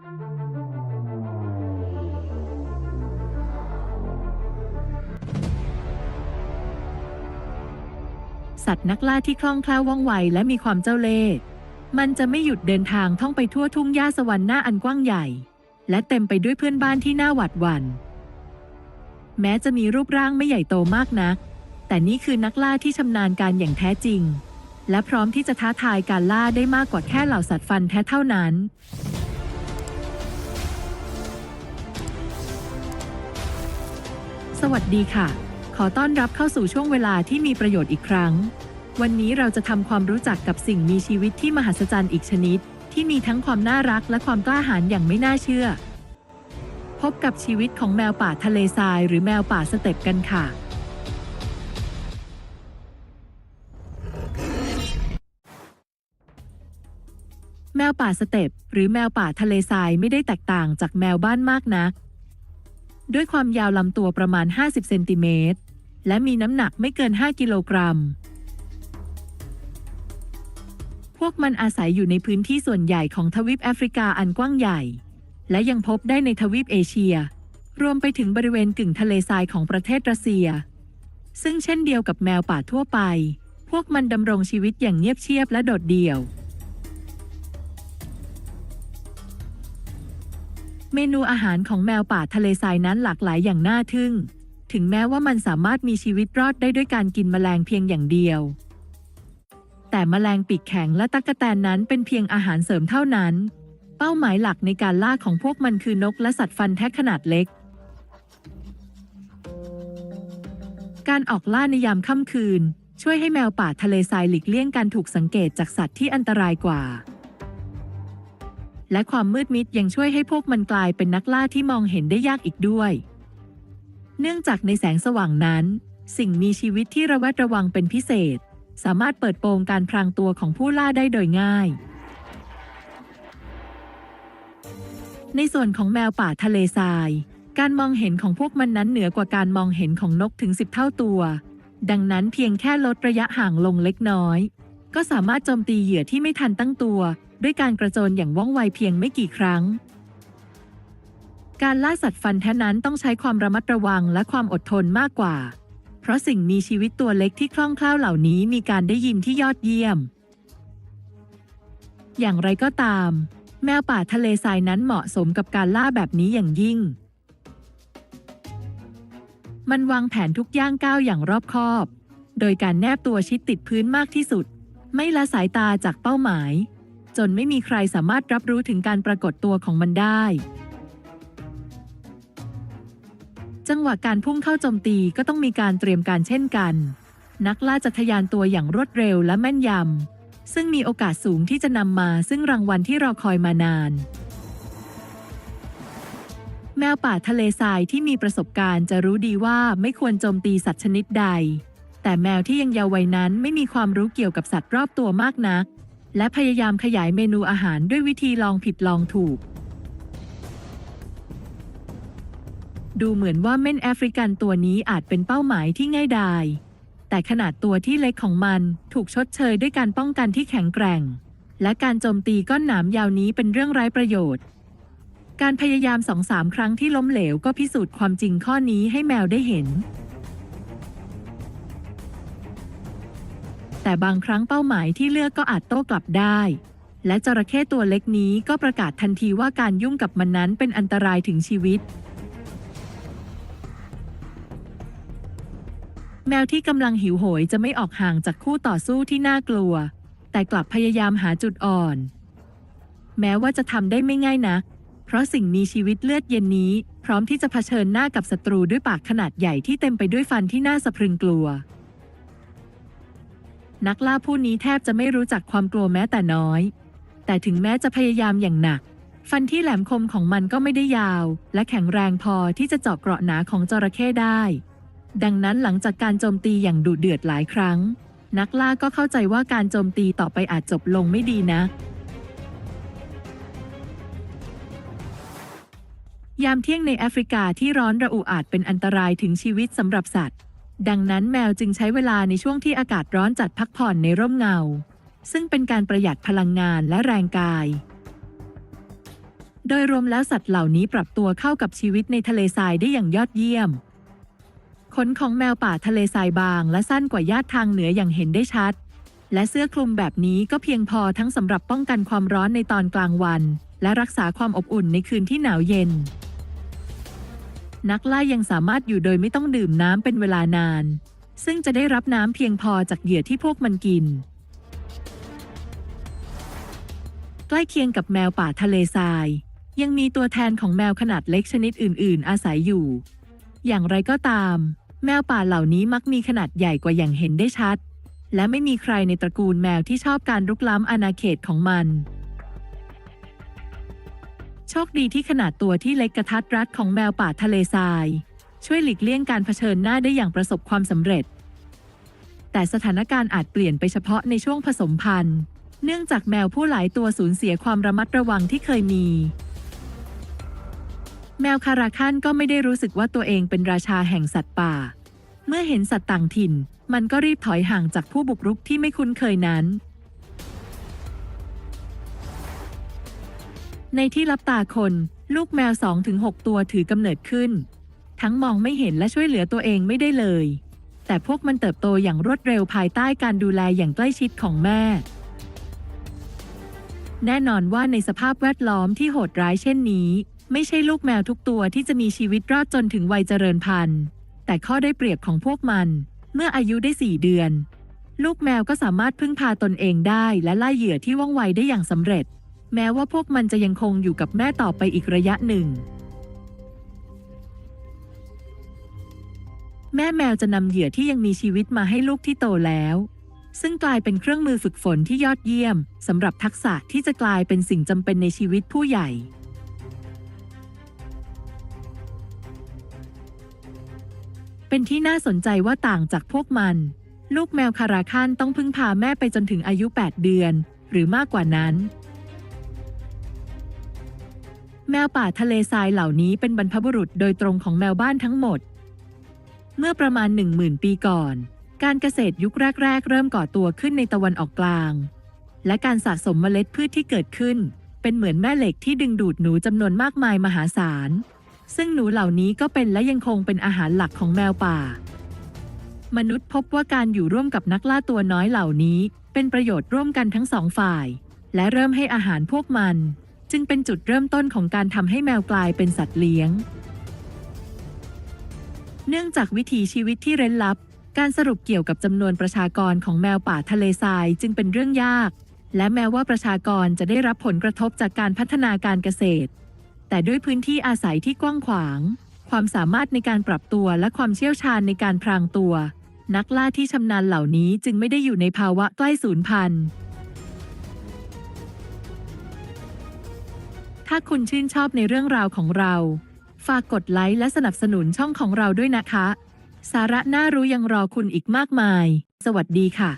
สัตว์นักล่าที่คล่องแคล่วว่องไวและมีความเจ้าเล่ห์มันจะไม่หยุดเดินทางท่องไปทั่วทุ่งหญ้าสวรรค์หน้าอันกว้างใหญ่ และเต็มไปด้วยเพื่อนบ้านที่น่าหวาดหวัน่นแม้จะมีรูปร่างไม่ใหญ่โตมากนัก แต่นี่คือนักล่าที่ชำนาญการอย่างแท้จริง และพร้อมที่จะท้าทายการล่าได้มากกว่าแค่เหล่าสัตว์ฟันแท้เท่านั้น สวัสดีค่ะ ขอต้อนรับเข้าสู่ช่วงเวลาที่มีประโยชน์อีกครั้ง วันนี้เราจะทำความรู้จักกับสิ่งมีชีวิตที่มหัศจรรย์อีกชนิด ที่มีทั้งความน่ารักและความกล้าหาญอย่างไม่น่าเชื่อ พบกับชีวิตของแมวป่าทะเลทราย หรือแมวป่าสเต็ปกันค่ะ แมวป่าสเต็ปหรือแมวป่าทะเลทรายไม่ได้แตกต่างจากแมวบ้านมากนัก ด้วยความยาวลำตัวประมาณ 50 เซนติเมตร และมีน้ำหนักไม่เกิน 5 กิโลกรัม พวกมันอาศัยอยู่ในพื้นที่ส่วนใหญ่ของทวีปแอฟริกาอันกว้างใหญ่ และยังพบได้ในทวีปเอเชีย รวมไปถึงบริเวณกึ่งทะเลทรายของประเทศรัสเซีย ซึ่งเช่นเดียวกับแมวป่าทั่วไป พวกมันดำรงชีวิตอย่างเงียบเชียบและโดดเดี่ยว เมนูอาหารของแมวป่าทะเลทรายนั้นหลากหลายอย่างน่าทึ่ง ถึงแม้ว่ามันสามารถมีชีวิตรอดได้ด้วยการกินแมลงเพียงอย่างเดียว แต่แมลงปีกแข็งและตั๊กแตนนั้นเป็นเพียงอาหารเสริมเท่านั้น เป้าหมายหลักในการล่าของพวกมันคือนกและสัตว์ฟันแท้ขนาดเล็ก การออกล่าในยามค่ำคืน ช่วยให้แมวป่าทะเลทรายหลีกเลี่ยงการถูกสังเกตจากสัตว์ที่อันตรายกว่า และความมืดมิดยังช่วยให้พวกมันกลายเป็นนักล่าที่มองเห็นได้ยากอีกด้วย เนื่องจากในแสงสว่างนั้น สิ่งมีชีวิตที่ระแวดระวังเป็นพิเศษ สามารถเปิดโปงการพรางตัวของผู้ล่าได้โดยง่าย ในส่วนของแมวป่าทะเลทราย การมองเห็นของพวกมันนั้นเหนือกว่าการมองเห็นของนกถึง10เท่าตัว ดังนั้นเพียงแค่ลดระยะห่างลงเล็กน้อย ก็สามารถโจมตีเหยื่อที่ไม่ทันตั้งตัว ด้วยการกระโจนอย่างว่องไวเพียงไม่กี่ครั้ง การล่าสัตว์ฟันแท้นั้นต้องใช้ความระมัดระวังและความอดทนมากกว่า เพราะสิ่งมีชีวิตตัวเล็กที่คล่องแคล่วเหล่านี้มีการได้ยินที่ยอดเยี่ยม อย่างไรก็ตาม แมวป่าทะเลทรายนั้นเหมาะสมกับการล่าแบบนี้อย่างยิ่ง มันวางแผนทุกย่างก้าวอย่างรอบคอบ โดยการแนบตัวชิดติดพื้นมากที่สุด ไม่ละสายตาจากเป้าหมาย จนไม่มีใครสามารถรับรู้ถึงการปรากฏตัวของมันได้ จังหวะการพุ่งเข้าโจมตีก็ต้องมีการเตรียมการเช่นกัน นักล่าจะทะยานตัวอย่างรวดเร็วและแม่นยำ ซึ่งมีโอกาสสูงที่จะนำมาซึ่งรางวัลที่รอคอยมานาน แมวป่าทะเลทรายที่มีประสบการณ์จะรู้ดีว่าไม่ควรโจมตีสัตว์ชนิดใดแต่แมวที่ยังเยาว์วัยนั้นไม่มีความรู้เกี่ยวกับสัตว์รอบตัวมากนัก และพยายามขยายเมนูอาหารด้วยวิธีลองผิดลองถูก ดูเหมือนว่าเม่นแอฟริกันตัวนี้อาจเป็นเป้าหมายที่ง่ายดาย แต่ขนาดตัวที่เล็กของมันถูกชดเชยด้วยการป้องกันที่แข็งแกร่ง และการโจมตีก้อนหนามยาวนี้เป็นเรื่องไร้ประโยชน์ การพยายามสองสามครั้งที่ล้มเหลวก็พิสูจน์ความจริงข้อนี้ให้แมวได้เห็น แต่บางครั้งเป้าหมายที่เลือกก็อาจโต้กลับได้ และจระเข้ตัวเล็กนี้ก็ประกาศทันทีว่าการยุ่งกับมันนั้นเป็นอันตรายถึงชีวิต แมวที่กำลังหิวโหยจะไม่ออกห่างจากคู่ต่อสู้ที่น่ากลัว แต่กลับพยายามหาจุดอ่อน แม้ว่าจะทำได้ไม่ง่ายนักเพราะสิ่งมีชีวิตเลือดเย็นนี้ พร้อมที่จะเผชิญหน้ากับศัตรูด้วยปากขนาดใหญ่ที่เต็มไปด้วยฟันที่น่าสะพรึงกลัว นักล่าผู้นี้แทบจะไม่รู้จักความกลัวแม้แต่น้อย แต่ถึงแม้จะพยายามอย่างหนัก ฟันที่แหลมคมของมันก็ไม่ได้ยาว และแข็งแรงพอที่จะเจาะเกราะหนาของจระเข้ได้ ดังนั้นหลังจากการโจมตีอย่างดุเดือดหลายครั้ง นักล่าก็เข้าใจว่าการโจมตีต่อไปอาจจบลงไม่ดีนะยามเที่ยงในแอฟริกาที่ร้อนระอุอาจเป็นอันตรายถึงชีวิตสำหรับสัตว์ ดังนั้นแมวจึงใช้เวลาในช่วงที่อากาศร้อนจัดพักผ่อนในร่มเงา ซึ่งเป็นการประหยัดพลังงานและแรงกาย โดยรวมแล้วสัตว์เหล่านี้ปรับตัวเข้ากับชีวิตในทะเลทรายได้อย่างยอดเยี่ยม ขนของแมวป่าทะเลทรายบางและสั้นกว่าญาติทางเหนืออย่างเห็นได้ชัด และเสื้อคลุมแบบนี้ก็เพียงพอทั้งสำหรับป้องกันความร้อนในตอนกลางวัน และรักษาความอบอุ่นในคืนที่หนาวเย็น นักล่ายังสามารถอยู่โดยไม่ต้องดื่มน้ำเป็นเวลานาน ซึ่งจะได้รับน้ำเพียงพอจากเหยื่อที่พวกมันกิน ใกล้เคียงกับแมวป่าทะเลทราย ยังมีตัวแทนของแมวขนาดเล็กชนิดอื่น ๆ อาศัยอยู่ อย่างไรก็ตาม แมวป่าเหล่านี้มักมีขนาดใหญ่กว่าอย่างเห็นได้ชัด และไม่มีใครในตระกูลแมวที่ชอบการรุกล้ำอาณาเขตของมัน โชคดีที่ขนาดตัวที่เล็กกระทัดรัดของแมวป่าทะเลทราย ช่วยหลีกเลี่ยงการเผชิญหน้าได้อย่างประสบความสำเร็จ แต่สถานการณ์อาจเปลี่ยนไปเฉพาะในช่วงผสมพันธุ์ เนื่องจากแมวผู้หลายตัวสูญเสียความระมัดระวังที่เคยมี แมวคาราคันก็ไม่ได้รู้สึกว่าตัวเองเป็นราชาแห่งสัตว์ป่า เมื่อเห็นสัตว์ต่างถิ่น มันก็รีบถอยห่างจากผู้บุกรุกที่ไม่คุ้นเคยนั้น ในที่ลับตาคน ลูกแมว 2-6 ตัวถือกำเนิดขึ้น ทั้งมองไม่เห็นและช่วยเหลือตัวเองไม่ได้เลย แต่พวกมันเติบโตอย่างรวดเร็วภายใต้การดูแลอย่างใกล้ชิดของแม่ แน่นอนว่าในสภาพแวดล้อมที่โหดร้ายเช่นนี้ ไม่ใช่ลูกแมวทุกตัวที่จะมีชีวิตรอดจนถึงวัยเจริญพันธุ์ แต่ข้อได้เปรียบของพวกมัน เมื่ออายุได้4เดือน ลูกแมวก็สามารถพึ่งพาตนเองได้และไล่เหยื่อที่ว่องไวได้อย่างสำเร็จ แม้ว่าพวกมันจะยังคงอยู่กับแม่ต่อไปอีกระยะหนึ่ง แม่แมวจะนำเหยื่อที่ยังมีชีวิตมาให้ลูกที่โตแล้ว ซึ่งกลายเป็นเครื่องมือฝึกฝนที่ยอดเยี่ยมสำหรับทักษะที่จะกลายเป็นสิ่งจำเป็นในชีวิตผู้ใหญ่ เป็นที่น่าสนใจว่าต่างจากพวกมัน ลูกแมวคาราคันต้องพึ่งพาแม่ไปจนถึงอายุ 8 เดือน หรือมากกว่านั้น แมวป่าทะเลทรายเหล่านี้เป็นบรรพบุรุษโดยตรงของแมวบ้านทั้งหมด เมื่อประมาณ 10,000 ปีก่อน การเกษตรยุคแรก ๆ เริ่มก่อตัวขึ้นในตะวันออกกลาง และการสะสมเมล็ดพืชที่เกิดขึ้น เป็นเหมือนแม่เหล็กที่ดึงดูดหนูจำนวนมากมายมหาศาล ซึ่งหนูเหล่านี้ก็เป็นและยังคงเป็นอาหารหลักของแมวป่า มนุษย์พบว่าการอยู่ร่วมกับนักล่าตัวน้อยเหล่านี้ เป็นประโยชน์ร่วมกันทั้งสองฝ่าย และเริ่มให้อาหารพวกมัน จึงเป็นจุดเริ่มต้นของการทำให้แมวกลายเป็นสัตว์เลี้ยง เนื่องจากวิถีชีวิตที่เร้นลับ การสรุปเกี่ยวกับจำนวนประชากรของแมวป่าทะเลทรายจึงเป็นเรื่องยาก และแม้ว่าประชากรจะได้รับผลกระทบจากการพัฒนาการเกษตร แต่ด้วยพื้นที่อาศัยที่กว้างขวาง ความสามารถในการปรับตัวและความเชี่ยวชาญในการพรางตัว นักล่าที่ชำนาญเหล่านี้จึงไม่ได้อยู่ในภาวะใกล้สูญพันธุ์ ถ้าคุณชื่นชอบในเรื่องราวของเรา ฝากกดไลค์และสนับสนุนช่องของเราด้วยนะคะ สาระน่ารู้ยังรอคุณอีกมากมาย สวัสดีค่ะ